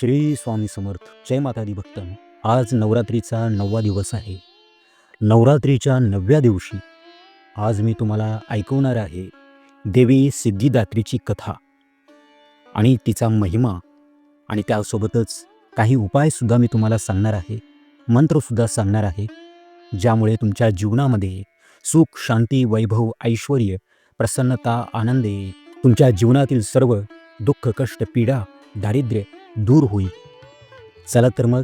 श्री स्वामी समर्थ. जय माता दी भक्तन आज नवरात्रीचा नववा दिवस आहे. नवरात्रीच्या नवव्या दिवशी आज मी तुम्हाला ऐकवणार आहे देवी सिद्धिदात्रीची कथा आणि तिचा महिमा आणि त्यासोबतच काही उपायसुद्धा मी तुम्हाला सांगणार आहे मंत्रसुद्धा सांगणार आहे ज्यामुळे तुमच्या जीवनामध्ये सुख शांती वैभव ऐश्वर प्रसन्नता आनंद तुमच्या जीवनातील सर्व दुःख कष्ट पीडा दारिद्र्य दूर होईल. चला तर मग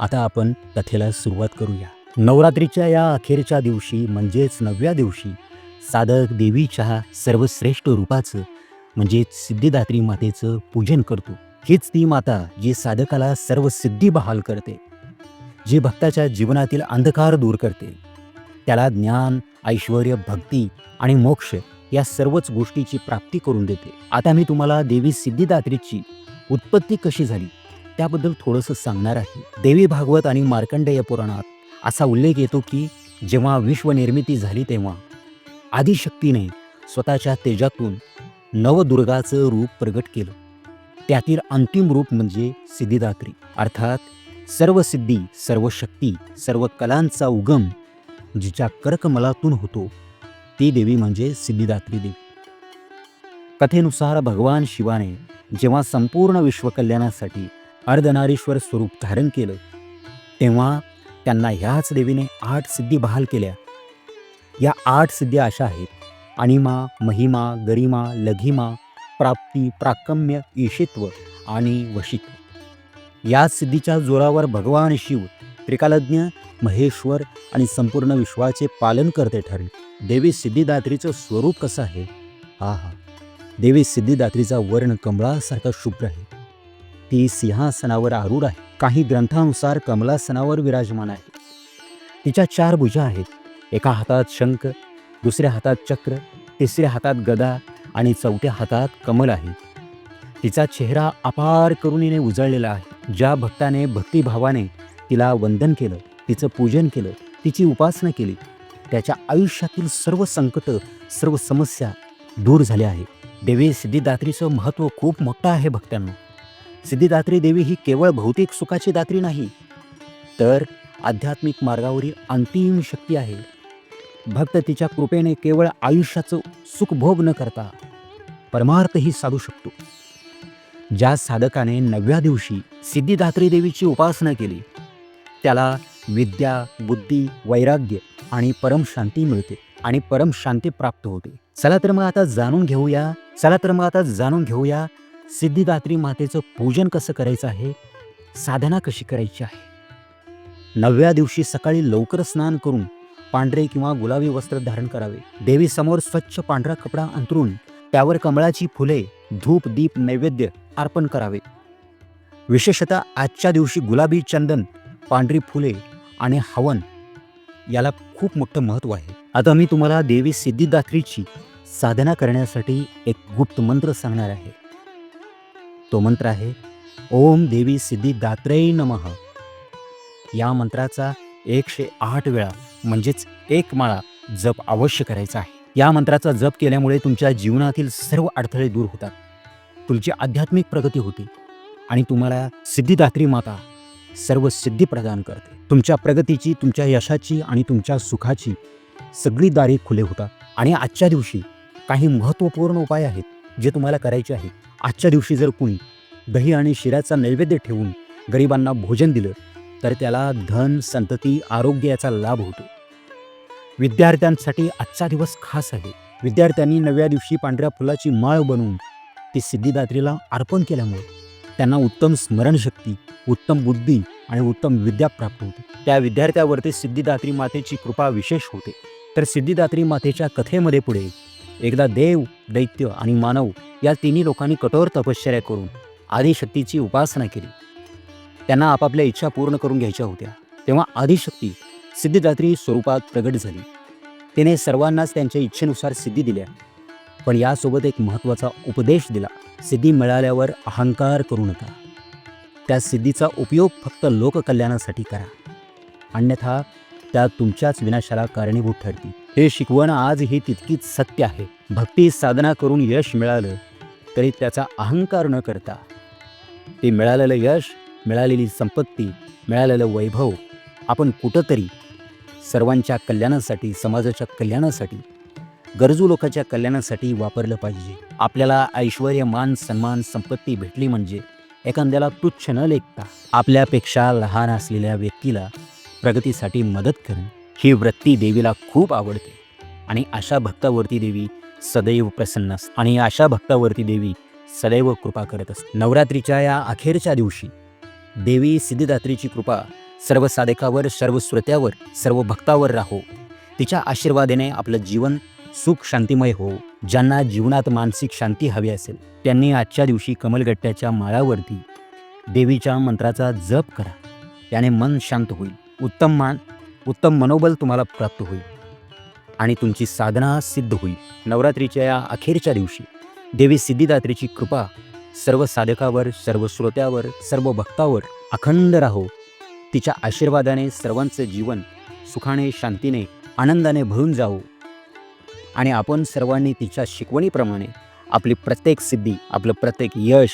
आता आपण कथेला सुरुवात करूया. नवरात्रीच्या या अखेरच्या दिवशी म्हणजेच नवव्या दिवशी साधक देवीच्या सर्वश्रेष्ठ रूपाचं म्हणजेच सिद्धिदात्री मातेचं पूजन करतो. हीच ती माता जी साधकाला सर्व सिद्धी बहाल करते. जी भक्ताच्या जीवनातील अंधकार दूर करते. त्याला ज्ञान ऐश्वर भक्ती आणि मोक्ष या सर्वच गोष्टीची प्राप्ती करून देते. आता मी तुम्हाला देवी सिद्धिदात्रीची उत्पत्ती कशी झाली त्याबद्दल थोडंसं सांगणार आहे. देवी भागवत आणि मार्कंडेय पुराणात असा उल्लेख येतो की जेव्हा विश्वनिर्मिती झाली तेव्हा आदिशक्तीने स्वतःच्या तेजातून नवदुर्गाचं रूप प्रगट केलं. त्यातील अंतिम रूप म्हणजे सिद्धिदात्री. अर्थात सर्व सिद्धी सर्व शक्ती सर्व कलांचा उगम जिच्या कर्कमलातून होतो ती देवी म्हणजे सिद्धिदात्री देवी. कथेनुसार भगवान शिवाने जेव्हा संपूर्ण विश्वकल्याणासाठी अर्धनारीश्वर स्वरूप धारण केलं तेव्हा त्यांना ह्याच देवीने आठ सिद्धी बहाल केल्या. या आठ सिद्धी अशा आहेत. अनिमा महिमा गरिमा लघिमा प्राप्ती प्राकम्य ईशित्व आणि वशित्व. या सिद्धीच्या जोरावर भगवान शिव त्रिकालज्ञ महेश्वर आणि संपूर्ण विश्वाचे पालन करते ठरले. देवी सिद्धिदात्रीचं स्वरूप कसं आहे? हा हा देवी सिद्धिदात्रीचा वर्ण कमळासारखा शुभ्र आहे. ती सिंहासनावर आरूढ आहे. काही ग्रंथानुसार कमलासनावर विराजमान आहे. तिच्या चार भुजा आहेत. एका हातात शंख दुसऱ्या हातात चक्र तिसऱ्या हातात गदा आणि चौथ्या हातात कमल आहे. तिचा चेहरा अपार करुणीने उजळलेला आहे. ज्या भक्ताने भक्तिभावाने तिला वंदन केलं तिचं पूजन केलं तिची उपासना केली त्याच्या आयुष्यातील सर्व संकट सर्व समस्या दूर झाल्या आहे देवी सिद्धिदात्रीचं महत्त्व खूप मोठं आहे भक्तांना. सिद्धिदात्री देवी ही केवळ भौतिक सुखाची दात्री नाही तर आध्यात्मिक मार्गावरील अंतिम शक्ती आहे. भक्त तिच्या कृपेने केवळ आयुष्याचं सुखभोग न करता परमार्थही साधू शकतो. ज्या साधकाने नवव्या दिवशी सिद्धिदात्री देवीची उपासना केली त्याला विद्या बुद्धी वैराग्य आणि परमशांती मिळते आणि परमशांती प्राप्त होते. चला तर मग आता जाणून घेऊया चला तर मग आता जाणून घेऊया सिद्धिदात्री मातेचं पूजन कसं करायचं आहे साधना कशी करायची आहे. नवव्या दिवशी सकाळी लवकर स्नान करून पांढरे किंवा गुलाबी वस्त्र धारण करावे. देवीसमोर स्वच्छ पांढरा कपडा अंतरून त्यावर कमळाची फुले धूप दीप नैवेद्य अर्पण करावे. विशेषतः आजच्या दिवशी गुलाबी चंदन पांढरी फुले आणि हवन याला खूप मोठं महत्त्व आहे. आता मी तुम्हाला देवी सिद्धिदात्रीची साधना करण्यासाठी एक गुप्त मंत्र सांगणार आहे. तो मंत्र आहे ओम देवी सिद्धिदात्रे नमः. या मंत्राचा एकशे आठ वेळा म्हणजेच एक माळा जप अवश्य करायचा आहे. या मंत्राचा जप केल्यामुळे तुमच्या जीवनातील सर्व अडथळे दूर होतात. तुमची आध्यात्मिक प्रगती होते आणि तुम्हाला सिद्धिदात्री माता सर्व सिद्धी प्रदान करते. तुमच्या प्रगतीची तुमच्या यशाची आणि तुमच्या सुखाची सगळी दारे खुले होतात. आणि आजच्या दिवशी काही महत्त्वपूर्ण उपाय आहेत जे तुम्हाला करायचे आहेत. आजच्या दिवशी जर कुणी दही आणि शिऱ्याचा नैवेद्य ठेवून गरिबांना भोजन दिलं तर त्याला धन संतती आरोग्य याचा लाभ होतो. विद्यार्थ्यांसाठी आजचा दिवस खास आहे. विद्यार्थ्यांनी नव्या दिवशी पांढऱ्या फुलाची माळ बनवून ती सिद्धिदात्रीला अर्पण केल्यामुळे त्यांना उत्तम स्मरणशक्ती उत्तम बुद्धी आणि उत्तम विद्या प्राप्त होते. त्या विद्यार्थ्यावरती सिद्धिदात्री मातेची कृपा विशेष होते. तर सिद्धिदात्री मातेच्या कथेमध्ये पुढे एकदा देव दैत्य आणि मानव या तिन्ही लोकांनी कठोर तपश्चर्या करून आदिशक्तीची उपासना केली. त्यांना आपापल्या इच्छा पूर्ण करून घ्यायच्या होत्या. तेव्हा आदिशक्ती सिद्धिदात्री स्वरूपात प्रगट झाली. तिने सर्वांनाच त्यांच्या इच्छेनुसार सिद्धी दिल्या. पण यासोबत एक महत्त्वाचा उपदेश दिला. सिद्धी मिळाल्यावर अहंकार करू नका. त्या सिद्धीचा उपयोग फक्त लोककल्याणासाठी करा. अन्यथा त्या तुमच्याच विनाशाला कारणीभूत ठरतील. हे शिकवण आजही तितकीच सत्य आहे. भक्ती साधना करून यश मिळालं तरी त्याचा अहंकार न करता. ते मिळालेलं यश मिळालेली संपत्ती मिळालेलं वैभव आपण कुठंतरी सर्वांच्या कल्याणासाठी समाजाच्या कल्याणासाठी गरजू लोकांच्या कल्याणासाठी वापरलं पाहिजे. आपल्याला ऐश्वर मान सन्मान संपत्ती भेटली म्हणजे एखाद्याला तुच्छ न लेखता आपल्यापेक्षा लहान असलेल्या व्यक्तीला प्रगतीसाठी मदत करणं ही वृत्ती देवीला खूप आवडते. आणि अशा भक्तावरती देवी सदैव प्रसन्न असते. आणि अशा भक्तावरती देवी सदैव कृपा करत असते. नवरात्रीच्या या अखेरच्या दिवशी देवी सिद्धिदात्रीची कृपा सर्व साधकावर सर्व श्रोत्यावर सर्व भक्तावर राहो. तिच्या आशीर्वादाने आपलं जीवन सुख शांतिमय हो. ज्यांना जीवनात मानसिक शांती हवी असेल त्यांनी आजच्या दिवशी कमलगट्ट्याच्या माळावरती देवीच्या मंत्राचा जप करा. त्याने मन शांत होईल. उत्तम मान उत्तम मनोबल तुम्हाला प्राप्त होईल. आणि तुमची साधना सिद्ध होईल. नवरात्रीच्या या अखेरच्या दिवशी देवी सिद्धिदात्रीची कृपा सर्व साधकावर सर्व श्रोत्यावर सर्व भक्तावर अखंड राहो. तिच्या आशीर्वादाने सर्वांचं जीवन सुखाने शांतीने आनंदाने भरून जावो. आणि आपण सर्वांनी तिच्या शिकवणीप्रमाणे आपली प्रत्येक सिद्धी आपलं प्रत्येक यश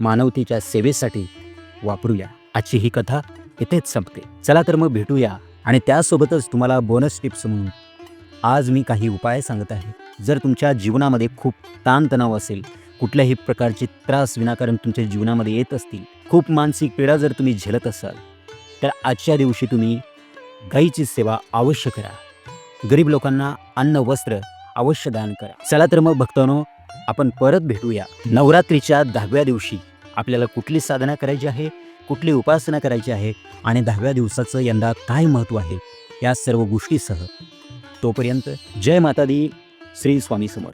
मानवतेच्या सेवेसाठी वापरूया. आजची ही कथा इथेच संपते. चला तर मग भेटूया आणि त्यासोबतच तुम्हाला बोनस टिप्स म्हणून आज मी काही उपाय सांगत आहे. जर तुमच्या जीवनामध्ये खूप ताणतणाव असेल कुठल्याही प्रकारचे त्रास विनाकारण तुमच्या जीवनामध्ये येत असतील खूप मानसिक पीडा जर तुम्ही झेलत असाल तर आजच्या दिवशी तुम्ही गाईची सेवा अवश्य करा. गरीब लोकांना अन्न वस्त्र अवश्य दान करा. चला तर मग भक्तांनो आपण परत भेटूया. नवरात्रीच्या दहाव्या दिवशी आपल्याला कुठली साधना करायची आहे? कुठली उपासना करायची आहे आणि दहाव्या दिवसाचं यंदा काय महत्त्व आहे? या सर्व गोष्टीसह तोपर्यंत जय माता दी श्री स्वामी समर्थ